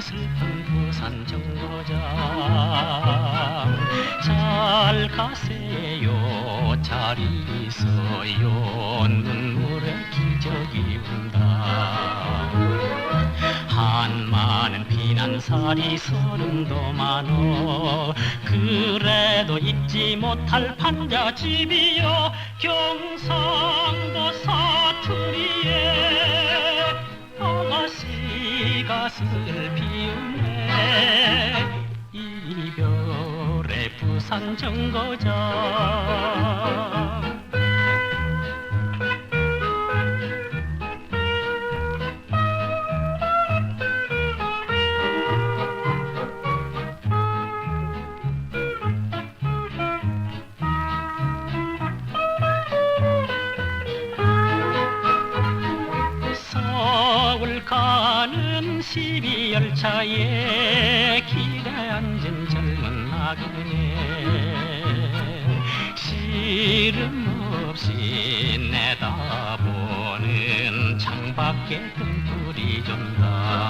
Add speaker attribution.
Speaker 1: 슬픈 부산 정거장. 잘 가세요. 잘 있어요. 눈물의 기적이 온다. 한마는 피난살이 서른도 많어. 그래도 잊지 못할 판자집이여. 경상 아가씨가 슬피우네. 이별의 부산 정거장 가는 12열차에 길에 앉은 젊은 나그네. 시름 없이 내다보는 창밖에 등불이 좀다